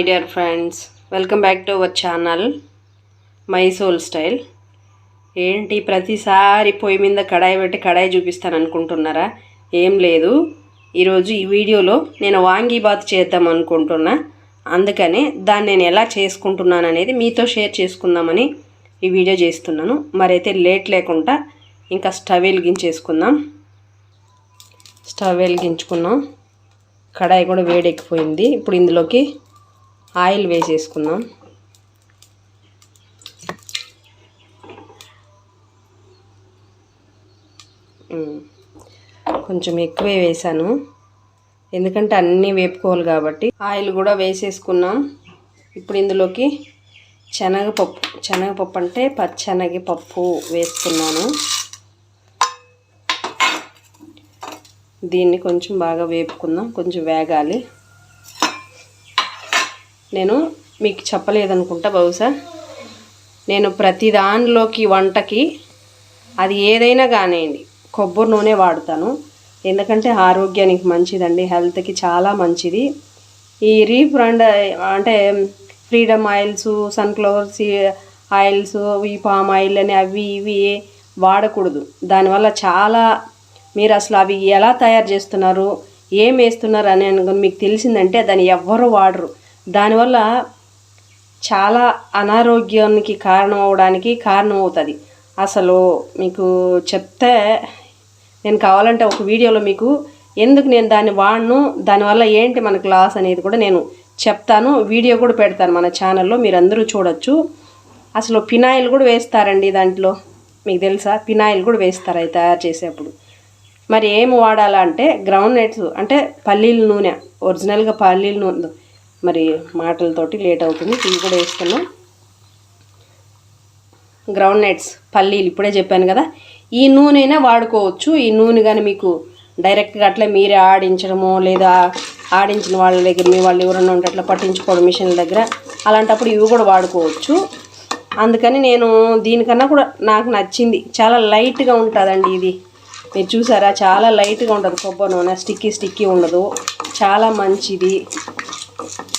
My dear friends welcome back to our channel my soul style ఏంటి ప్రతిసారి పొయ్యి మీద కడాయి పెట్టి కడాయి చూపిస్తాను అనుకుంటున్నారా? ఏం లేదు. ఈరోజు ఈ వీడియోలో నేను వాంగీబాత్ చేద్దాం అనుకుంటున్నా. అందుకనే దాన్ని నేను ఎలా చేసుకుంటున్నాను అనేది మీతో షేర్ చేసుకుందామని ఈ వీడియో చేస్తున్నాను. మరైతే లేట్ లేకుండా ఇంకా స్టవ్ వెలిగించేసుకుందాం. స్టవ్ వెలిగించుకున్నాం. కడాయి కూడా వేడెక్కిపోయింది. ఇప్పుడు ఇందులోకి ఆయిల్ వేసేసుకుందాం. కొంచెం ఎక్కువే వేసాను. ఎందుకంటే అన్నీ వేపుకోవాలి కాబట్టి. ఆయిల్ కూడా వేసేసుకున్నాం. ఇప్పుడు ఇందులోకి శనగపప్పు శనగపప్పు అంటే పచ్చనగపప్పు వేసుకున్నాను దీన్ని కొంచెం బాగా వేపుకుందాం. కొంచెం వేగాలి. నేను మీకు చెప్పలేదనుకుంటా బహుశా. నేను ప్రతి దానిలోకి వంటకి అది ఏదైనా కానివ్వండి కొబ్బరి నూనె వాడతాను. ఎందుకంటే ఆరోగ్యానికి మంచిదండి హెల్త్కి చాలా మంచిది. ఈ రీబ్రాండ్ అంటే ఫ్రీడమ్ ఆయిల్స్ సన్ఫ్లవర్స్ ఆయిల్స్ ఈ పామ్ ఆయిల్ అని అవి ఇవి వాడకూడదు. దానివల్ల చాలా మీరు అసలు అవి ఎలా తయారు చేస్తున్నారు ఏం వేస్తున్నారు అని అనుకుని మీకు తెలిసిందంటే దాన్ని ఎవ్వరు వాడరు. దానివల్ల చాలా అనారోగ్యానికి కారణం అవడానికి కారణం అవుతుంది అసలు మీకు చెప్తే నేను కావాలంటే ఒక వీడియోలో మీకు ఎందుకు నేను దాన్ని వాడను దానివల్ల ఏంటి మనకు లాస్ అనేది కూడా నేను చెప్తాను. వీడియో కూడా పెడతాను మన ఛానల్లో మీరు అందరూ చూడొచ్చు. అసలు ఫినాయిల్ కూడా వేస్తారండి దాంట్లో. మీకు తెలుసా? ఫినాయిల్ కూడా వేస్తారు అవి తయారు చేసేప్పుడు. మరి ఏం వాడాలంటే గ్రౌండ్ నట్స్ అంటే పల్లీల నూనె ఒరిజినల్గా పల్లీల నూనె. మరి మాటలతోటి లేట్ అవుతుంది. ఇవి కూడా వేసుకున్నాం. గ్రౌండ్ నట్స్ పల్లీలు ఇప్పుడే చెప్పాను కదా. ఈ నూనె వాడుకోవచ్చు. ఈ నూనె కానీ మీకు డైరెక్ట్గా అట్లా మీరే ఆడించడము లేదా ఆడించిన వాళ్ళ దగ్గర మీ వాళ్ళు ఎవరన్నా ఉంటే అట్లా పట్టించుకోవడం మిషన్ల దగ్గర. అలాంటప్పుడు ఇవి కూడా వాడుకోవచ్చు. అందుకని నేను దీనికన్నా కూడా నాకు నచ్చింది. చాలా లైట్గా ఉంటుందండి ఇది. మీరు చూసారా? చాలా లైట్గా ఉంటుంది కొబ్బరి నూనె. స్టిక్కీ స్టిక్కీ ఉండదు. చాలా మంచిది.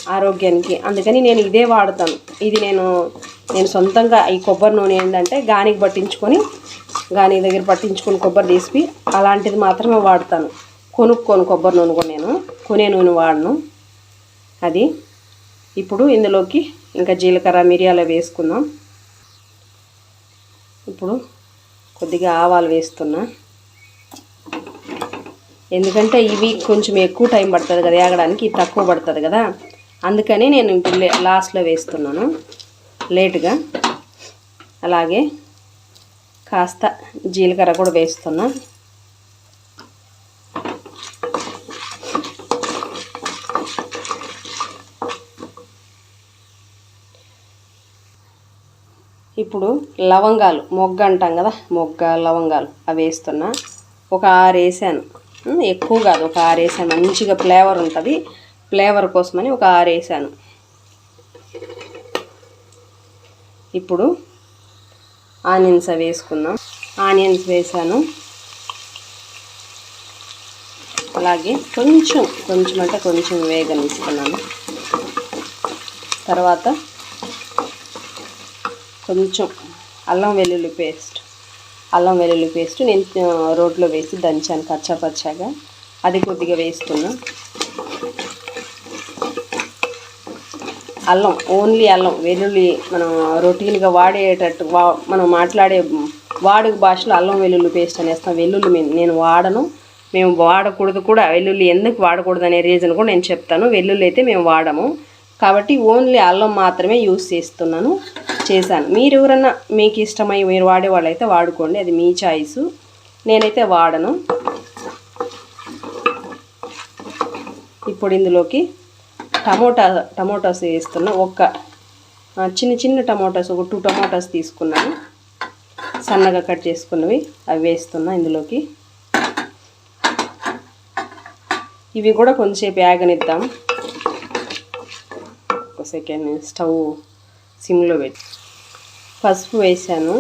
ఆరోగ్యానికి. అందుకని నేను ఇదే వాడతాను. ఇది నేను నేను సొంతంగా ఈ కొబ్బరి నూనె ఏంటంటే గానికి పట్టించుకొని గాని దగ్గర పట్టించుకొని కొబ్బరి తీసి అలాంటిది మాత్రమే వాడతాను. కొనుక్కోను కొబ్బరి నూనె కూడా నేను. కొనే నూనె వాడను. అది ఇప్పుడు ఇందులోకి ఇంకా జీలకర్ర మిరియాలు వేసుకుందాం. ఇప్పుడు కొద్దిగా ఆవాలు వేస్తున్నా. ఎందుకంటే ఇవి కొంచెం ఎక్కువ టైం పడుతుంది కదా వేగడానికి తక్కువ పడుతుంది కదా. అందుకని నేను ఇప్పుడు లే- లాస్ట్లో వేస్తున్నాను. లేటుగా. అలాగే కాస్త జీలకర్ర కూడా వేస్తున్నా. ఇప్పుడు లవంగాలు మొగ్గ అంటాం కదా మొగ్గ లవంగాలు అవి వేస్తున్నా. ఒక ఆరు వేసాను ఎక్కువ కాదు ఒక ఆరు వేసాను మంచిగా ఫ్లేవర్ ఉంటుంది. ఫ్లేవర్ కోసమని ఒక ఆరేసాను. ఇప్పుడు ఆనియన్స్ అవి వేసుకుందాం. ఆనియన్స్ వేసాను. అలాగే కొంచెం కొంచెం అంటే కొంచెం వేగనిస్తున్నాను తర్వాత కొంచెం అల్లం వెల్లుల్లి పేస్ట్. అల్లం వెల్లుల్లి పేస్ట్ నేను రోడ్లో వేసి దంచాను కచ్చా పచ్చాగా. అది కొద్దిగా వేస్తున్నా అల్లం ఓన్లీ అల్లం వెల్లుల్లి మనం రొటీన్గా వాడేటట్టు వా మనం మాట్లాడే వాడుక భాషలో అల్లం వెల్లుల్లి పేస్ట్ అనేస్తాం. వెల్లుల్లి నేను వాడను. మేము వాడకూడదు కూడా. వెల్లుల్లి ఎందుకు వాడకూడదు అనే రీజన్ కూడా నేను చెప్తాను. వెల్లుల్లి అయితే మేము వాడము. కాబట్టి ఓన్లీ అల్లం మాత్రమే యూస్ చేస్తున్నాను చేశాను. మీరు ఎవరన్నా మీకు ఇష్టమై మీరు వాడే వాళ్ళైతే వాడుకోండి. అది మీ చాయిస్. నేనైతే వాడను. ఇప్పుడు ఇందులోకి టమోటా టమోటాస్ వేస్తున్నా ఒక్క చిన్న చిన్న టమోటాస్ ఒక టూ టమోటాస్ తీసుకున్నాను. సన్నగా కట్ చేసుకున్నవి అవి వేస్తున్నా ఇందులోకి. ఇవి కూడా కొంచెంసేపు యాగనిద్దాం ఒక సెకండ్ స్టవ్ సిమ్లో పెట్టి పసుపు వేసాను.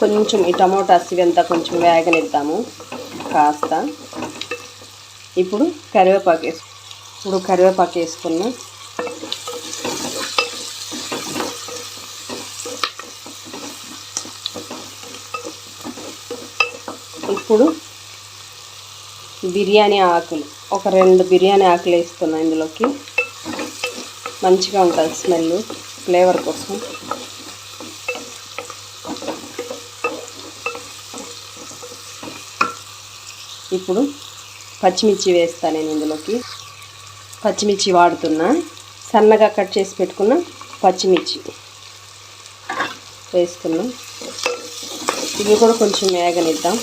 కొంచెం ఈ టమోటాస్ ఇవంతా కొంచెం వేగనిద్దాము. కాస్త. ఇప్పుడు కరివేపాకు వేసు ఇప్పుడు కరివేపాకు వేసుకున్నా ఇప్పుడు బిర్యానీ ఆకులు. ఒక రెండు బిర్యానీ ఆకులు వేస్తున్నా ఇందులోకి మంచిగా ఉంటుంది స్మెల్ ఫ్లేవర్ కోసం. ఇప్పుడు పచ్చిమిర్చి వేస్తాను నేను ఇందులోకి. పచ్చిమిర్చి వాడుతున్నా. సన్నగా కట్ చేసి పెట్టుకున్న పచ్చిమిర్చి వేసుకున్నాం ఇవి కూడా కొంచెం వేగనిద్దాం.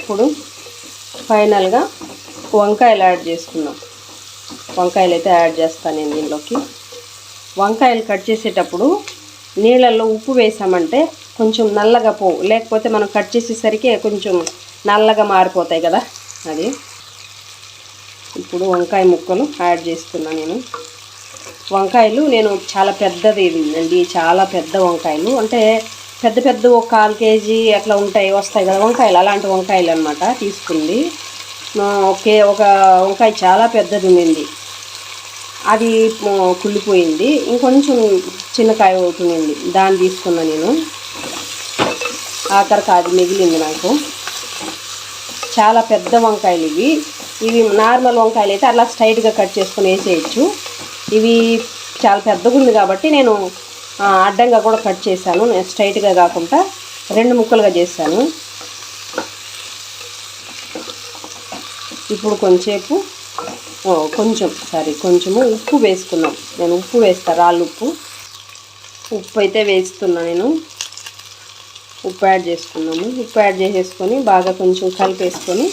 ఇప్పుడు ఫైనల్గా వంకాయలు యాడ్ చేసుకున్నాం వంకాయలు అయితే యాడ్ చేస్తాను నేను దీనిలోకి. వంకాయలు కట్ చేసేటప్పుడు నీళ్ళల్లో ఉప్పు వేసామంటే కొంచెం నల్లగా పోవు లేకపోతే మనం కట్ చేసేసరికి కొంచెం నల్లగా మారిపోతాయి కదా అది. ఇప్పుడు వంకాయ ముక్కలు యాడ్ చేస్తున్నా నేను. వంకాయలు నేను చాలా పెద్దది అండి చాలా పెద్ద వంకాయలు. అంటే పెద్ద పెద్ద ఒక కాల్ కేజీ అట్లా ఉంటాయి వస్తాయి కదా వంకాయలు. అలాంటి వంకాయలు అనమాట తీసుకుంది. ఒకే ఒక వంకాయ చాలా పెద్దది ఉండింది. అది కుళ్ళిపోయింది. ఇంకొంచెం చిన్నకాయ అవుతుంది దాన్ని తీసుకున్నా నేను. ఆఖరికి అది మిగిలింది నాకు. చాలా పెద్ద వంకాయలు ఇవి. ఇవి నార్మల్ వంకాయలు అయితే అలా స్ట్రైట్గా కట్ చేసుకొని వేసేయచ్చు. ఇవి చాలా పెద్దగా ఉంది కాబట్టి నేను అడ్డంగా కూడా కట్ చేశాను. నేను స్ట్రైట్గా కాకుండా రెండు ముక్కలుగా చేశాను. ఇప్పుడు కొంచెంసేపు కొంచెం సారీ కొంచెము ఉప్పు వేసుకున్నాం. నేను ఉప్పు వేస్తా రాళ్ళు ఉప్పు. ఉప్పు అయితే వేస్తున్నా నేను. ఉప్పు యాడ్ చేసుకున్నాము. ఉప్పు యాడ్ చేసేసుకొని బాగా కొంచెం కలిపేసుకొని.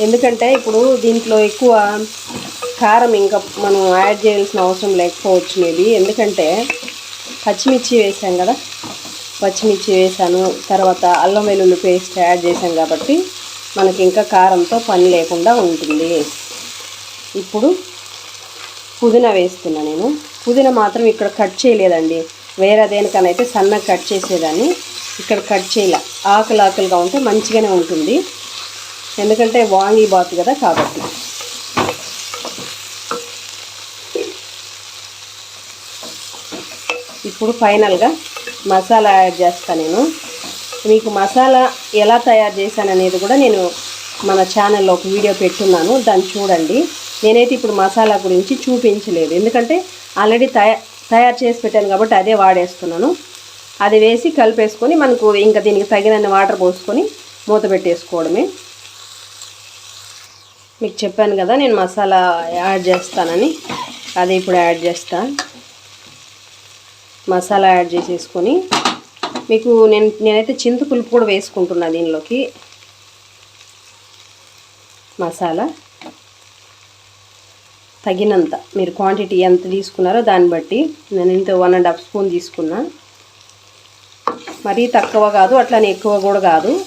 ఎందుకంటే ఇప్పుడు దీంట్లో ఎక్కువ కారం ఇంకా మనం యాడ్ చేయాల్సిన అవసరం లేకపోవచ్చు మేబీ. ఎందుకంటే పచ్చిమిర్చి వేసాం కదా. పచ్చిమిర్చి వేసాను. తర్వాత అల్లం వెల్లుల్లి పేస్ట్ యాడ్ చేసాం కాబట్టి మనకి ఇంకా కారంతో పని లేకుండా ఉంటుంది. ఇప్పుడు పుదీనా వేస్తున్నా నేను. పుదీనా మాత్రం ఇక్కడ కట్ చేయలేదండి. వేరే దేనికనైతే సన్నగా కట్ చేసేదాన్ని ఇక్కడ కట్ చేయలే. ఆకులు ఆకులుగా ఉంటే మంచిగానే ఉంటుంది. ఎందుకంటే వాంగి బాత్ కదా కాబట్టి. ఇప్పుడు ఫైనల్గా మసాలా యాడ్ చేస్తాను నేను. మీకు మసాలా ఎలా తయారు చేశాను అనేది కూడా నేను మన ఛానల్లో ఒక వీడియో పెట్టున్నాను. దాన్ని చూడండి. నేనైతే ఇప్పుడు మసాలా గురించి చూపించలేదు. ఎందుకంటే ఆల్రెడీ తయా తయారు చేసి పెట్టాను కాబట్టి అదే వాడేస్తున్నాను. అది వేసి కలిపేసుకొని మనకు ఇంకా దీనికి తగినన్ని వాటర్ పోసుకొని మూత పెట్టేసుకోవడమే. మీకు చెప్పాను కదా నేను మసాలా యాడ్ చేస్తానని. అదే ఇప్పుడు యాడ్ చేస్తాను మసాలా యాడ్ చేసేసుకొని మీకు నేను నేనైతే చింత పులుపు కూడా వేసుకుంటున్నా దీనిలోకి. మసాలా. తగినంత మీరు క్వాంటిటీ ఎంత తీసుకున్నారో దాన్ని బట్టి నేను ఇంత వన్ అండ్ హాఫ్ స్పూన్ తీసుకున్నా. మరీ తక్కువ కాదు అట్లానే ఎక్కువ కూడా కాదు.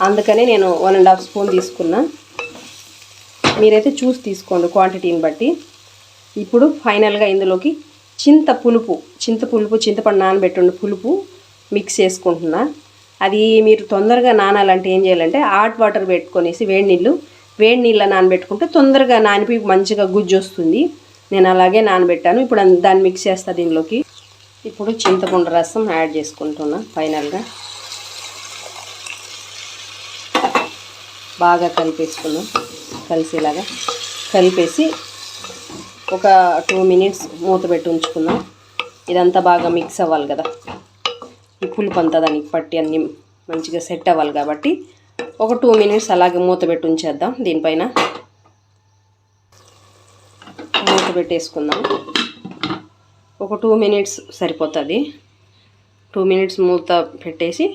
అందుకనే నేను వన్ అండ్ హాఫ్ స్పూన్ తీసుకున్నా. మీరైతే చూసి తీసుకోండి క్వాంటిటీని బట్టి. ఇప్పుడు ఫైనల్గా ఇందులోకి చింత పులుపు చింత పులుపు చింతపండు నానబెట్టిన పులుపు మిక్స్ చేసుకుంటున్నా. అది మీరు తొందరగా నానాలంటే ఏం చేయాలంటే హాట్ వాటర్ పెట్టుకొనేసి వేడి నీళ్ళు వేడి నీళ్ళ నానబెట్టుకుంటే తొందరగా నానిపోయి మంచిగా గుజ్జు వస్తుంది. నేను అలాగే నానబెట్టాను. ఇప్పుడు దాన్ని మిక్స్ చేస్తా దీనిలోకి. ఇప్పుడు చింతపండు రసం యాడ్ చేసుకుంటున్నా ఫైనల్గా. బాగా కలిపేసుకున్నాం కలిసేలాగా. కలిపేసి ఒక టూ మినిట్స్ మూత పెట్టి ఉంచుకుందాం ఇదంతా బాగా మిక్స్ అవ్వాలి కదా. ఈ పులుపు అంతా దానికి పట్టి అన్ని మంచిగా సెట్ అవ్వాలి కాబట్టి ఒక టూ మినిట్స్ అలాగే మూత పెట్టి ఉంచేద్దాం. దీనిపైన మూత పెట్టేసుకుందాం. ఒక టూ మినిట్స్ సరిపోతుంది. టూ మినిట్స్ మూత పెట్టేసి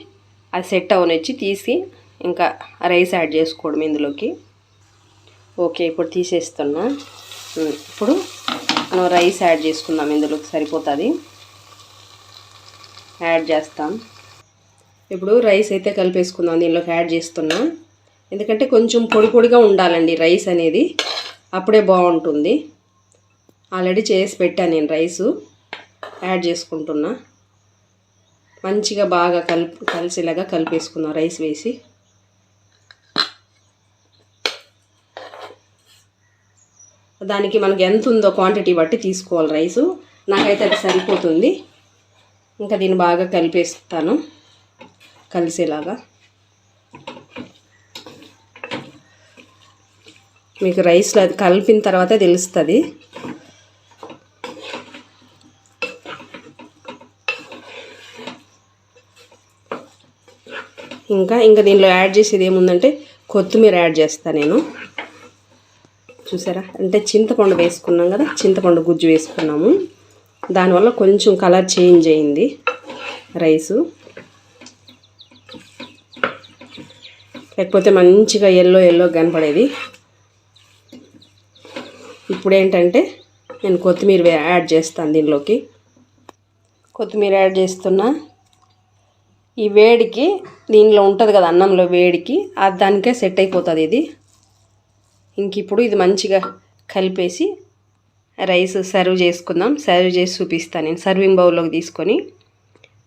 అది సెట్ అవనిచ్చి తీసి ఇంకా రైస్ యాడ్ చేసుకోవడం ఇందులోకి. ఓకే ఇప్పుడు తీసేస్తున్నా. ఇప్పుడు మనం రైస్ యాడ్ చేసుకుందాం. ఇందులోకి సరిపోతుంది. యాడ్ చేస్తాం. ఇప్పుడు రైస్ అయితే కలిపేసుకుందాం దీనిలోకి యాడ్ చేస్తున్నా. ఎందుకంటే కొంచెం పొడి పొడిగా ఉండాలండి రైస్ అనేది. అప్పుడే బాగుంటుంది. ఆల్రెడీ చేసి పెట్టాను నేను రైసు. యాడ్ చేసుకుంటున్నా. మంచిగా బాగా కలిపి కలిసేలాగా కలిపేసుకుందాం రైస్ వేసి. దానికి మనకి ఎంత ఉందో క్వాంటిటీ బట్టి తీసుకోవాలి రైసు. నాకైతే అది సరిపోతుంది. ఇంకా దీన్ని బాగా కలిపేస్తాను. కలిసేలాగా. మీకు రైస్లో అది కలిపిన తర్వాతే తెలుస్తుంది. ఇంకా ఇంకా దీనిలో యాడ్ చేసేది ఏముందంటే కొత్తిమీర యాడ్ చేస్తాను నేను. చూసారా? అంటే చింతపండు వేసుకున్నాం కదా? చింతపండు గుజ్జు వేసుకున్నాము. దానివల్ల కొంచెం కలర్ చేంజ్ అయింది రైసు. లేకపోతే మంచిగా ఎల్లో ఎల్లో కనపడేది. ఇప్పుడేంటంటే నేను కొత్తిమీర యాడ్ చేస్తాను దీనిలోకి. కొత్తిమీర యాడ్ చేస్తున్నా. ఈ వేడికి దీనిలో ఉంటుంది కదా అన్నంలో వేడికి దానికే సెట్ అయిపోతుంది ఇది. ఇంక ఇప్పుడు ఇది మంచిగా కలిపేసి రైస్ సర్వ్ చేసుకుందాం. సర్వ్ చేసి చూపిస్తాను నేను సర్వింగ్ బౌల్లోకి తీసుకొని.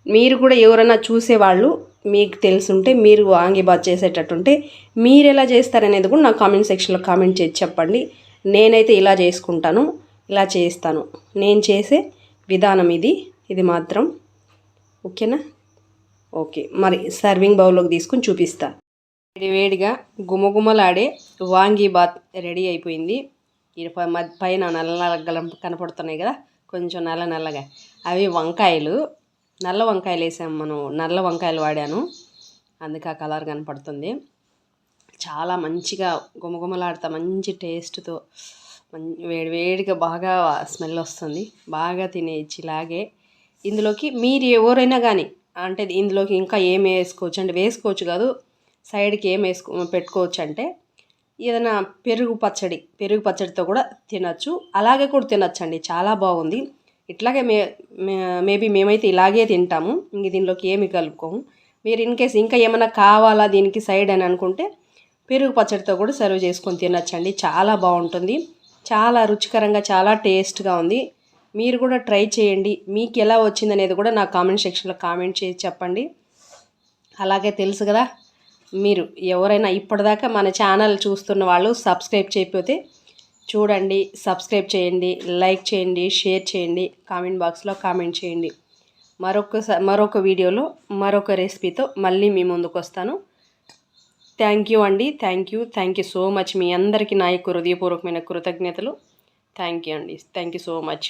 మీరు కూడా ఎవరైనా చూసేవాళ్ళు మీకు తెలుసుంటే మీరు వాంగిబాత్ చేసేటట్టుంటే మీరు ఎలా చేస్తారనేది కూడా నా కామెంట్ సెక్షన్లో కామెంట్ చేసి చెప్పండి. నేనైతే ఇలా చేసుకుంటాను ఇలా చేస్తాను. నేను చేసే విధానం ఇది. ఇది మాత్రం. ఓకేనా? ఓకే. మరి సర్వింగ్ బౌల్లోకి తీసుకొని చూపిస్తా. వేడి వేడిగా గుమగుమలాడే వాంగీబాత్ రెడీ అయిపోయింది. ఈ పైన నల్ల నల్ల కనపడుతున్నాయి కదా కొంచెం నల్ల నల్లగా. అవి వంకాయలు. నల్ల వంకాయలు వేసాము మనం. నల్ల వంకాయలు వాడాను. అందుకే ఆ కలర్ కనపడుతుంది. చాలా మంచిగా గుమగుమలాడుతా మంచి టేస్ట్తో మం వేడి వేడిగా బాగా స్మెల్ వస్తుంది. బాగా తినేయచ్చు ఇలాగే ఇందులోకి మీరు ఎవరైనా కానీ అంటే ఇందులోకి ఇంకా ఏం వేసుకోవచ్చు? అంటే వేసుకోవచ్చు కాదు సైడ్కి ఏం వేసుకో పెట్టుకోవచ్చు అంటే ఏదైనా పెరుగు పచ్చడి పెరుగు పచ్చడితో కూడా తినచ్చు. అలాగే కూడా తినచ్చండి. చాలా బాగుంది. ఇట్లాగే మే మేబీ మేమైతే ఇలాగే తింటాము. ఇంక దీనిలోకి ఏమి కలుపుకోము. మీరు ఇన్ కేస్ ఇంకా ఏమైనా కావాలా దీనికి సైడ్ అని అనుకుంటే పెరుగు పచ్చడితో కూడా సర్వ్ చేసుకొని తినచ్చండి. చాలా బాగుంటుంది. చాలా రుచికరంగా చాలా టేస్ట్గా ఉంది. మీరు కూడా ట్రై చేయండి. మీకు ఎలా వచ్చింది అనేది కూడా నా కామెంట్ సెక్షన్లో కామెంట్ చేసి చెప్పండి. అలాగే తెలుసు కదా మీరు ఎవరైనా ఇప్పటిదాకా మన ఛానల్ చూస్తున్న వాళ్ళు సబ్స్క్రైబ్ చేయకపోతే చూడండి సబ్స్క్రైబ్ చేయండి లైక్ చేయండి షేర్ చేయండి కామెంట్ బాక్స్లో కామెంట్ చేయండి. మరొక మరొక వీడియోలో మరొక రెసిపీతో మళ్ళీ మీ ముందుకు వస్తాను. థ్యాంక్ యూ అండి thank you thank you so much మీ అందరికీ నా యొక్క హృదయపూర్వకమైన కృతజ్ఞతలు. థ్యాంక్ యూ అండి థ్యాంక్ యూ సో మచ్.